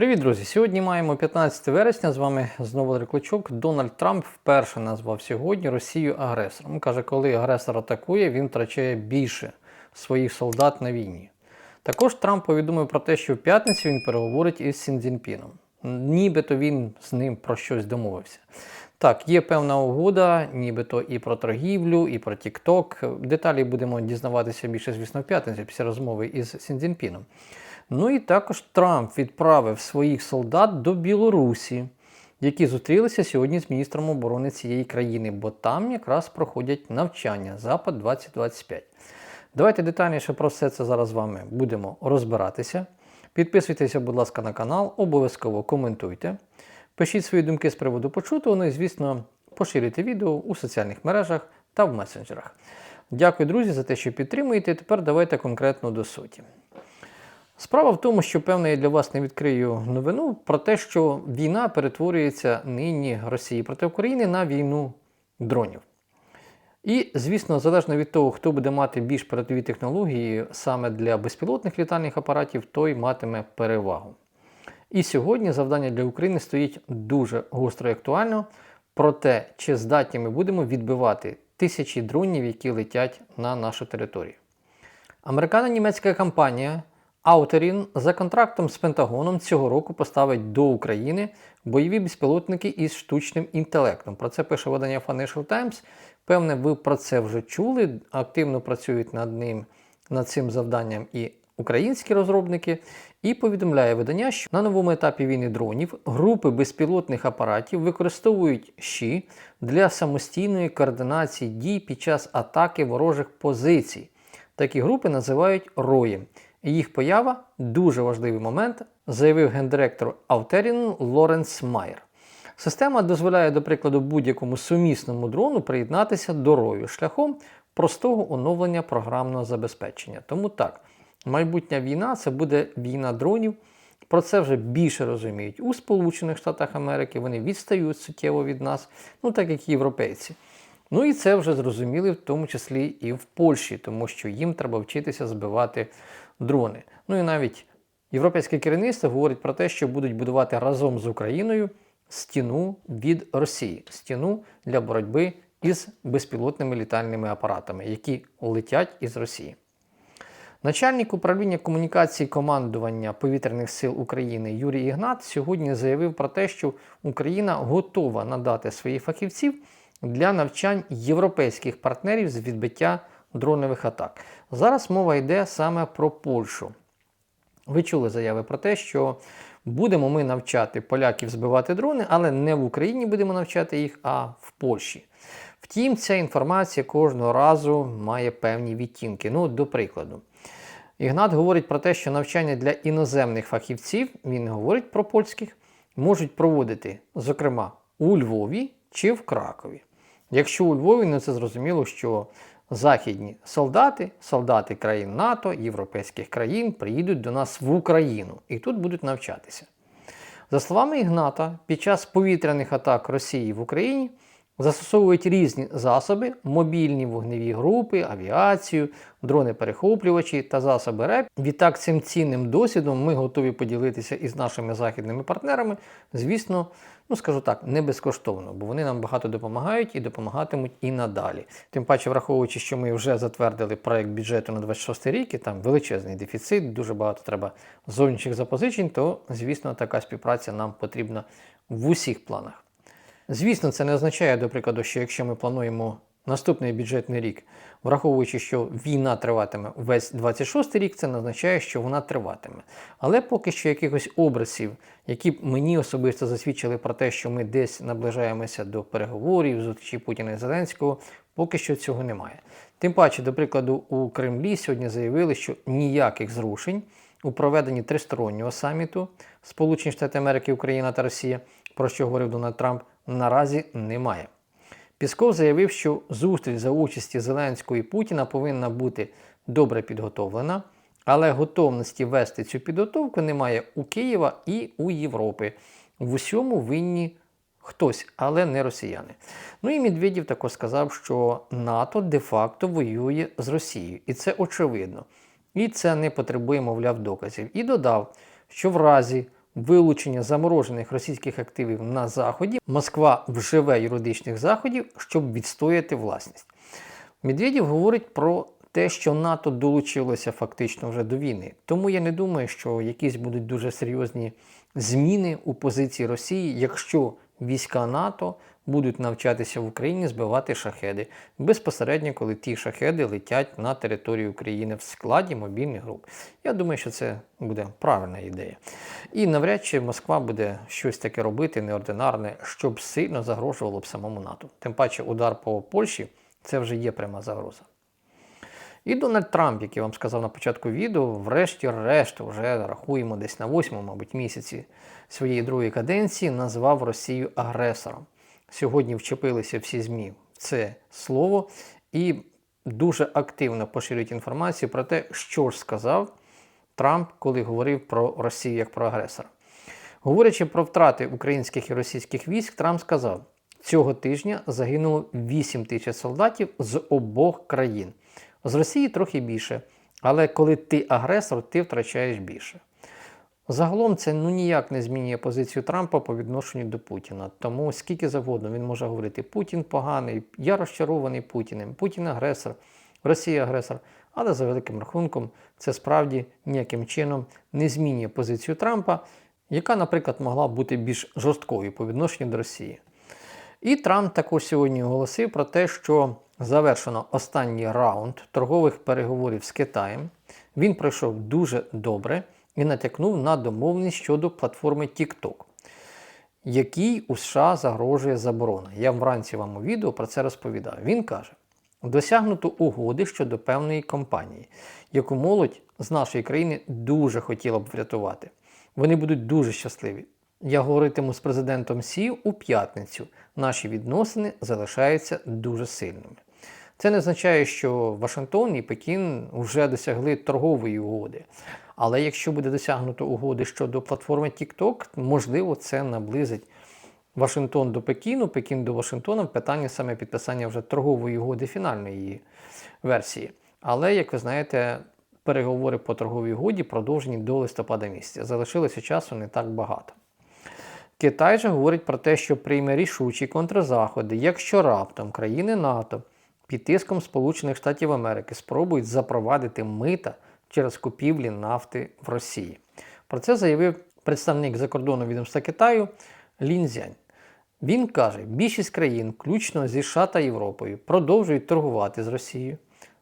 Привіт, друзі! Сьогодні маємо 15 вересня. З вами знову Валерій. Дональд Трамп вперше назвав сьогодні Росію агресором. Каже, коли агресор атакує, він втрачає більше своїх солдат на війні. Також Трамп повідомив про те, що в п'ятницю він переговорить із Сіндзінпіном. Нібито він з ним про щось домовився. Так, є певна угода, нібито і про торгівлю, і про TikTok. Деталі будемо дізнаватися більше, звісно, в п'ятницю після розмови із Сіндзінпіном. Ну і також Трамп відправив своїх солдат до Білорусі, які зустрілися сьогодні з міністром оборони цієї країни, бо там якраз проходять навчання Запад 2025. Давайте детальніше про все це зараз з вами будемо розбиратися. Підписуйтеся, будь ласка, на канал, обов'язково коментуйте. Пишіть свої думки з приводу почутого, ну і, звісно, поширюйте відео у соціальних мережах та в месенджерах. Дякую, друзі, за те, що підтримуєте. Тепер давайте конкретно до суті. Справа в тому, що певно я для вас не відкрию новину про те, що війна перетворюється нині Росії проти України на війну дронів. І, звісно, залежно від того, хто буде мати більш передові технології саме для безпілотних літальних апаратів, той матиме перевагу. І сьогодні завдання для України стоїть дуже гостро і актуально про те, чи здатні ми будемо відбивати тисячі дронів, які летять на нашу територію. Американо-німецька компанія Аутерін за контрактом з Пентагоном цього року поставить до України бойові безпілотники із штучним інтелектом. Про це пише видання Financial Times. Певне, ви про це вже чули. Активно працюють над ним над цим завданням і українські розробники. І повідомляє видання, що на новому етапі війни дронів групи безпілотних апаратів використовують щі для самостійної координації дій під час атаки ворожих позицій. Такі групи називають роєм. Їх поява дуже важливий момент, заявив гендиректор Аутерін Лоренс Майер. Система дозволяє, до прикладу, будь-якому сумісному дрону приєднатися до рою шляхом простого оновлення програмного забезпечення. Тому так, майбутня війна це буде війна дронів. Про це вже більше розуміють у Сполучених Штатах Америки. Вони відстають суттєво від нас, ну так як і європейці. Ну і це вже зрозуміли, в тому числі і в Польщі, тому що їм треба вчитися збивати дрони. Ну і навіть європейське керівництво говорить про те, що будуть будувати разом з Україною стіну від Росії, стіну для боротьби із безпілотними літальними апаратами, які летять із Росії. Начальник управління комунікації командування повітряних сил України Юрій Ігнат сьогодні заявив про те, що Україна готова надати своїх фахівців для навчань європейських партнерів з відбиття дронових атак. Зараз мова йде саме про Польщу. Ви чули заяви про те, що будемо ми навчати поляків збивати дрони, але не в Україні будемо навчати їх, а в Польщі. Втім, ця інформація кожного разу має певні відтінки. Ну, до прикладу. Ігнат говорить про те, що навчання для іноземних фахівців, він не говорить про польських, можуть проводити, зокрема, у Львові чи в Кракові. Якщо у Львові, ну це зрозуміло, що західні солдати, солдати країн НАТО, європейських країн приїдуть до нас в Україну і тут будуть навчатися. За словами Ігната, під час повітряних атак Росії в Україні застосовують різні засоби, мобільні вогневі групи, авіацію, дрони-перехоплювачі та засоби РЕП. Відтак, цим цінним досвідом ми готові поділитися із нашими західними партнерами, звісно, ну скажу так, не безкоштовно, бо вони нам багато допомагають і допомагатимуть і надалі. Тим паче, враховуючи, що ми вже затвердили проект бюджету на 26 рік, і там величезний дефіцит, дуже багато треба зовнішніх запозичень, то, звісно, така співпраця нам потрібна в усіх планах. Звісно, це не означає, до прикладу, що якщо ми плануємо наступний бюджетний рік, враховуючи, що війна триватиме весь 26 рік, це не означає, що вона триватиме. Але поки що якихось образів, які б мені особисто засвідчили про те, що ми десь наближаємося до переговорів, зустрічі Путіна і Зеленського, поки що цього немає. Тим паче, до прикладу, у Кремлі сьогодні заявили, що ніяких зрушень у проведенні тристороннього саміту Сполучені Штати Америки, Україна та Росія, про що говорив Дональд Трамп, наразі немає. Пісков заявив, що зустріч за участі Зеленського і Путіна повинна бути добре підготовлена, але готовності вести цю підготовку немає у Києва і у Європи. В усьому винні хтось, але не росіяни. Ну і Медведєв також сказав, що НАТО де-факто воює з Росією, і це очевидно. І це не потребує, мовляв, доказів. І додав, що в разі вилучення заморожених російських активів на Заході, Москва вживе юридичних заходів, щоб відстояти власність. Медведєв говорить про те, що НАТО долучилося фактично вже до війни. Тому я не думаю, що якісь будуть дуже серйозні зміни у позиції Росії, якщо війська НАТО будуть навчатися в Україні збивати шахеди безпосередньо, коли ті шахеди летять на територію України в складі мобільних груп. Я думаю, що це буде правильна ідея. І навряд чи Москва буде щось таке робити неординарне, щоб сильно загрожувало б самому НАТО. Тим паче удар по Польщі це вже є пряма загроза. І Дональд Трамп, як я вам сказав на початку відео, врешті-решт, вже рахуємо десь на восьмому, мабуть, місяці своєї другої каденції, назвав Росію агресором. Сьогодні вчепилися всі ЗМІ в це слово і дуже активно поширюють інформацію про те, що ж сказав Трамп, коли говорив про Росію як про агресора. Говорячи про втрати українських і російських військ, Трамп сказав, цього тижня загинуло 8 тисяч солдатів з обох країн. З Росії трохи більше, але коли ти агресор, ти втрачаєш більше. Загалом це ну ніяк не змінює позицію Трампа по відношенню до Путіна. Тому скільки завгодно він може говорити, Путін поганий, я розчарований Путіним, Путін агресор, Росія агресор. Але за великим рахунком це справді ніяким чином не змінює позицію Трампа, яка, наприклад, могла бути більш жорсткою по відношенню до Росії. І Трамп також сьогодні оголосив про те, що завершено останній раунд торгових переговорів з Китаєм. Він пройшов дуже добре і натякнув на домовленість щодо платформи TikTok, якій у США загрожує заборона. Я вранці вам у відео про це розповідав. Він каже: досягнуто угоди щодо певної компанії, яку молодь з нашої країни дуже хотіла б врятувати. Вони будуть дуже щасливі. Я говоритиму з президентом Сі у п'ятницю. Наші відносини залишаються дуже сильними. Це не означає, що Вашингтон і Пекін вже досягли торгової угоди. Але якщо буде досягнуто угоди щодо платформи TikTok, можливо, це наблизить Вашингтон до Пекіну, Пекін до Вашингтона в питанні саме підписання вже торгової угоди фінальної версії. Але, як ви знаєте, переговори по торговій угоді продовжені до листопада місяця. Залишилося часу не так багато. Китай же говорить про те, що прийме рішучі контрзаходи, якщо раптом країни НАТО під тиском Сполучених Штатів Америки спробують запровадити мита через купівлі нафти в Росії. Про це заявив представник закордонного відомства Китаю Лінзянь. Він каже, більшість країн, включно зі США та Європою, продовжують торгувати з Росією.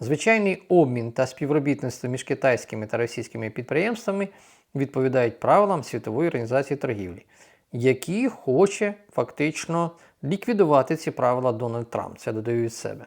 Звичайний обмін та співробітництво між китайськими та російськими підприємствами відповідають правилам Світової організації торгівлі, які хоче фактично ліквідувати ці правила Дональд Трамп. Це додаю від себе.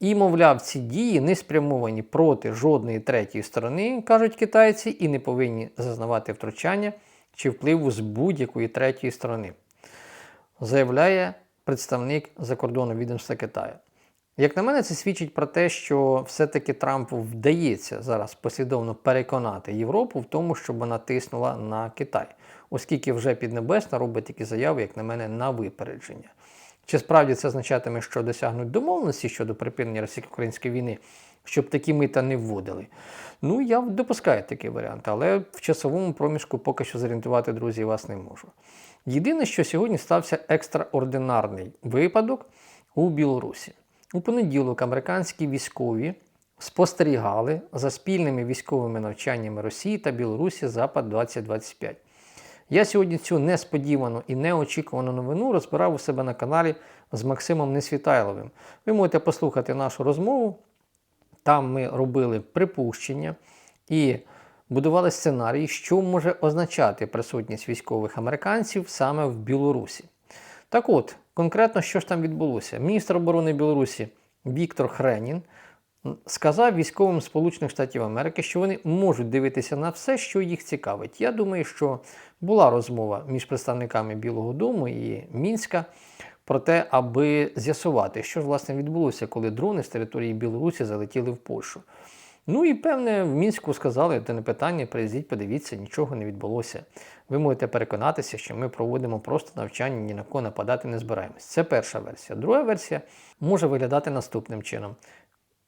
І, мовляв, ці дії не спрямовані проти жодної третьої сторони, кажуть китайці, і не повинні зазнавати втручання чи впливу з будь-якої третьої сторони, заявляє представник закордонного відомства Китаю. Як на мене, це свідчить про те, що все-таки Трампу вдається зараз послідовно переконати Європу в тому, щоб вона тиснула на Китай, оскільки вже Піднебесна робить такі заяви, як на мене, на випередження. Чи справді це означатиме, що досягнуть домовленості щодо припинення російсько-української війни, щоб такі мита не вводили? Ну, я допускаю такий варіант, але в часовому проміжку поки що зорієнтувати, друзі, вас не можу. Єдине, що сьогодні стався екстраординарний випадок у Білорусі. У понеділок американські військові спостерігали за спільними військовими навчаннями Росії та Білорусі Запад 2025. Я сьогодні цю несподівану і неочікувану новину розбирав у себе на каналі з Максимом Несвітайловим. Ви можете послухати нашу розмову. Там ми робили припущення і будували сценарій, що може означати присутність військових американців саме в Білорусі. Так от, конкретно, що ж там відбулося? Міністр оборони Білорусі Віктор Хренін сказав військовим Сполучених Штатів Америки, що вони можуть дивитися на все, що їх цікавить. Я думаю, що була розмова між представниками Білого Дому і Мінська про те, аби з'ясувати, що ж власне відбулося, коли дрони з території Білорусі залетіли в Польщу. Ну і певне, в мінську сказали, це не питання, приїздіть, подивіться, нічого не відбулося. Ви можете переконатися, що ми проводимо просто навчання, ні на кого нападати не збираємось. Це перша версія. Друга версія може виглядати наступним чином.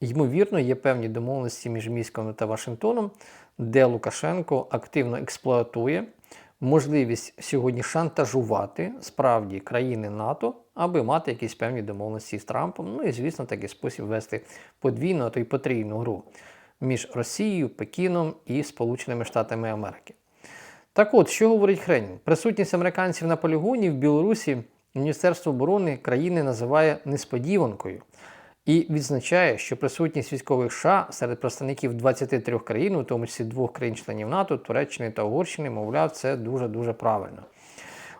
Ймовірно, є певні домовленості між Міськом та Вашингтоном, де Лукашенко активно експлуатує можливість сьогодні шантажувати справді країни НАТО, аби мати якісь певні домовленості з Трампом. Ну і, звісно, такий спосіб вести подвійну, а то й потрійну гру між Росією, Пекіном і Сполученими Штатами Америки. Так от, що говорить Хренін? Присутність американців на полігоні в Білорусі Міністерство оборони країни називає несподіванкою і відзначає, що присутність військових США серед представників 23 країн, у тому числі двох країн-членів НАТО, Туреччини та Угорщини, мовляв, це дуже-дуже правильно.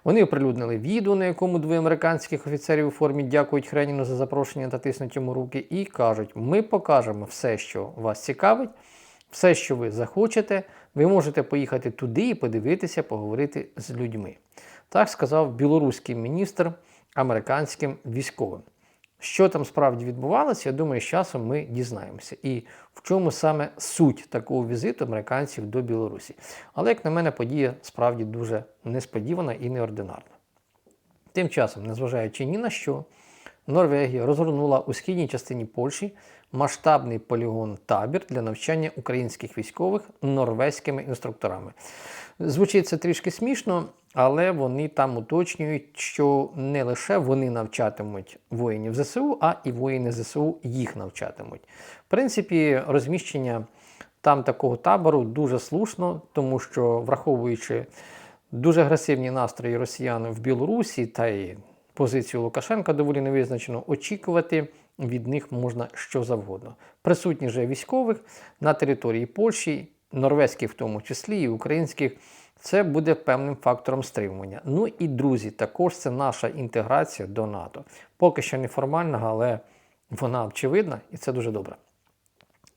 Вони оприлюднили відео, на якому двоє американських офіцерів у формі дякують Хреніну за запрошення та тиснуть йому руки, і кажуть: ми покажемо все, що вас цікавить, все, що ви захочете. Ви можете поїхати туди і подивитися, поговорити з людьми. Так сказав білоруський міністр американським військовим. Що там справді відбувалося, я думаю, з часом ми дізнаємося. І в чому саме суть такого візиту американців до Білорусі. Але, як на мене, подія справді дуже несподівана і неординарна. Тим часом, незважаючи ні на що, Норвегія розгорнула у східній частині Польщі масштабний полігон табір для навчання українських військових норвезькими інструкторами. Звучить це трішки смішно, але вони там уточнюють, що не лише вони навчатимуть воїнів ЗСУ, а і воїни ЗСУ їх навчатимуть. В принципі, розміщення там такого табору дуже слушно, тому що враховуючи дуже агресивні настрої росіян в Білорусі та й позицію Лукашенка доволі невизначено, очікувати від них можна що завгодно. Присутність же військових на території Польщі, норвезьких в тому числі і українських. Це буде певним фактором стримування. Ну і друзі, також це наша інтеграція до НАТО. Поки що неформальна, але вона очевидна і це дуже добре.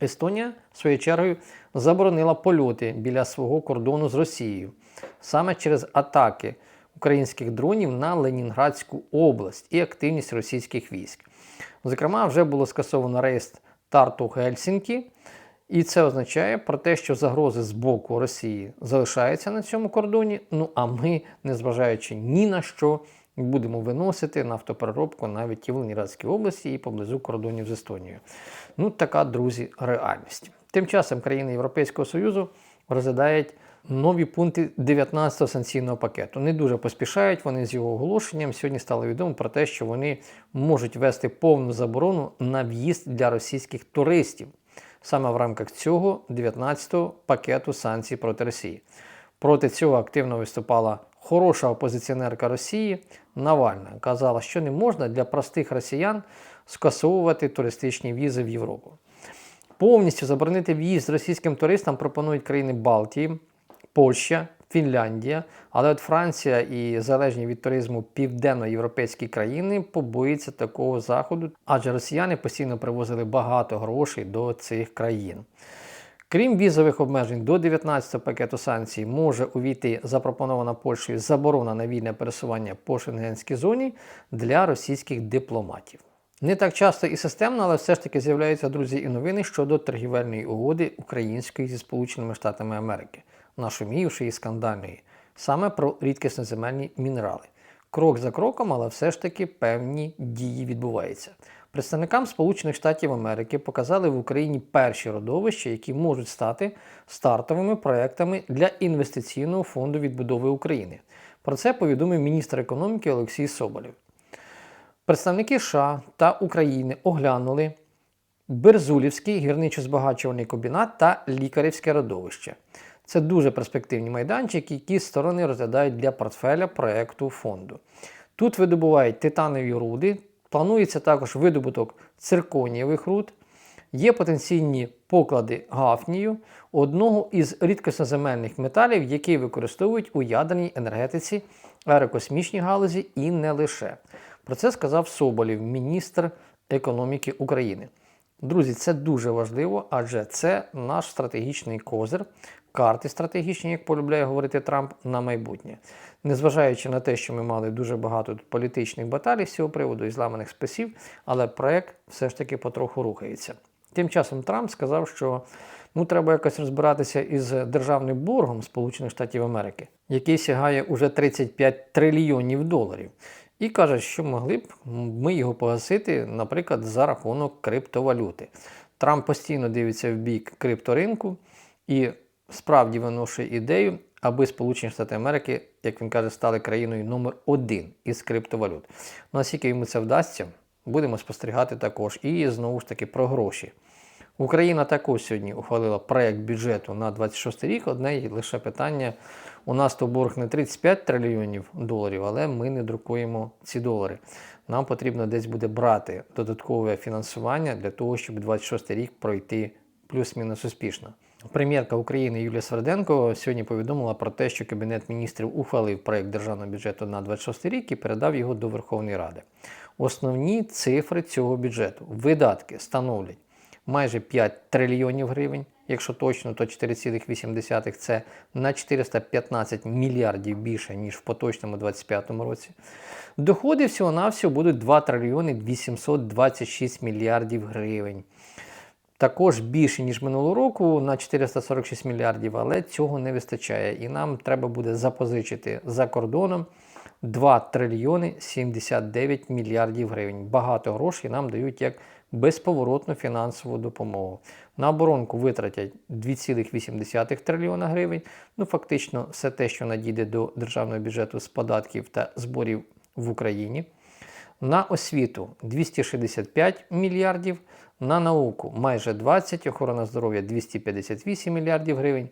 Естонія, своєю чергою, заборонила польоти біля свого кордону з Росією саме через атаки українських дронів на Ленінградську область і активність російських військ. Зокрема, вже було скасовано рейс Тарту Гельсінкі. І це означає про те, що загрози з боку Росії залишаються на цьому кордоні. Ну а ми, незважаючи ні на що, будемо виносити нафтопереробку навіть і в Ленінградській області і поблизу кордонів з Естонією. Ну, така, друзі, реальність. Тим часом країни Європейського Союзу розглядають нові пункти 19-го санкційного пакету. Не дуже поспішають вони з його оголошенням. Сьогодні стало відомо про те, що вони можуть ввести повну заборону на в'їзд для російських туристів саме в рамках цього 19-го пакету санкцій проти Росії. Проти цього активно виступала хороша опозиціонерка Росії Навальна. Казала, що не можна для простих росіян скасовувати туристичні візи в Європу. Повністю заборонити в'їзд російським туристам пропонують країни Балтії, Польща, Фінляндія, але от Франція і залежні від туризму південноєвропейські країни побоюються такого заходу, адже росіяни постійно привозили багато грошей до цих країн. Крім візових обмежень, до 19-го пакету санкцій може увійти запропонована Польщею заборона на вільне пересування по шенгенській зоні для російських дипломатів. Не так часто і системно, але все ж таки з'являються друзі і новини щодо торгівельної угоди української зі Сполученими Штатами Америки нашумівшої і скандальної, саме про рідкісноземельні мінерали. Крок за кроком, але все ж таки певні дії відбуваються. Представникам Сполучених Штатів Америки показали в Україні перші родовища, які можуть стати стартовими проектами для інвестиційного фонду відбудови України. Про це повідомив міністр економіки Олексій Соболєв. Представники США та України оглянули Берзулівський гірничо-збагачувальний комбінат та лікарівське родовище. Це дуже перспективні майданчики, які сторони розглядають для портфеля проекту фонду. Тут видобувають титанові руди, планується також видобуток цирконієвих руд, є потенційні поклади гафнію, одного із рідкосноземельних металів, які використовують у ядерній енергетиці, аерокосмічній галузі і не лише. Про це сказав Соболів, міністр економіки України. Друзі, це дуже важливо, адже це наш стратегічний козир, карти стратегічні, як полюбляє говорити Трамп, на майбутнє. Незважаючи на те, що ми мали дуже багато політичних баталій з цього приводу і зламаних списів, але проект все ж таки потроху рухається. Тим часом Трамп сказав, що ну треба якось розбиратися із державним боргом Сполучених Штатів Америки, який сягає уже 35 трильйонів доларів. І каже, що могли б ми його погасити, наприклад, за рахунок криптовалюти. Трамп постійно дивиться в бік крипторинку і справді виношує ідею аби Сполучені Штати Америки, як він каже, стали країною номер один із криптовалют. Ну, наскільки йому це вдасться, будемо спостерігати також. І знову ж таки про гроші. Україна також сьогодні ухвалила проект бюджету на 26 рік. Одне лише питання: у нас то борг не 35 трильйонів доларів, але ми не друкуємо ці долари. Нам потрібно десь буде брати додаткове фінансування для того, щоб 26 рік пройти плюс-мінус успішно. Прем'єрка України Юлія Сверденко сьогодні повідомила про те, що Кабінет міністрів ухвалив проект державного бюджету на 26 рік і передав його до Верховної Ради. Основні цифри цього бюджету видатки становлять майже 5 трильйонів гривень. Якщо точно, то 4,8 це на 415 мільярдів більше, ніж в поточному 2025 році. Доходи всього-навсього будуть 2 трильйони 826 мільярдів гривень. Також більше, ніж минулого року, на 446 мільярдів, але цього не вистачає. І нам треба буде запозичити за кордоном 2 трильйони 79 мільярдів гривень. Багато грошей нам дають як безповоротну фінансову допомогу. На оборонку витратять 2,8 трильйона гривень. Ну, фактично, все те, що надійде до державного бюджету з податків та зборів в Україні. На освіту 265 мільярдів, на науку майже 20, охорона здоров'я 258 мільярдів гривень.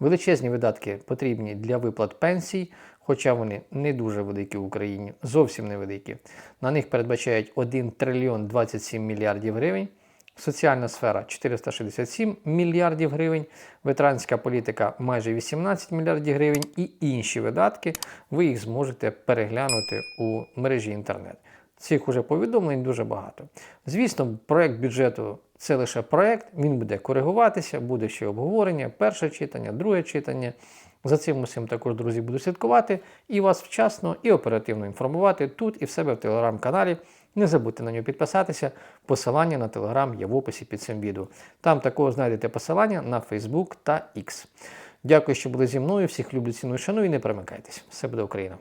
Величезні видатки потрібні для виплат пенсій, хоча вони не дуже великі в Україні, зовсім невеликі. На них передбачають 1 трильйон 27 мільярдів гривень. Соціальна сфера 467 мільярдів гривень, ветеранська політика майже 18 мільярдів гривень і інші видатки. Ви їх зможете переглянути у мережі інтернет. Цих уже повідомлень дуже багато. Звісно, проект бюджету це лише проект, він буде коригуватися, буде ще обговорення, перше читання, друге читання. За цим усім також, друзі, буду слідкувати і вас вчасно і оперативно інформувати тут і в себе в телеграм-каналі. Не забудьте на нього підписатися. Посилання на телеграм є в описі під цим відео. Там також знайдете посилання на Facebook та X. Дякую, що були зі мною. Всіх люблю, ціную, шаную і не перемикайтесь. Все буде Україна!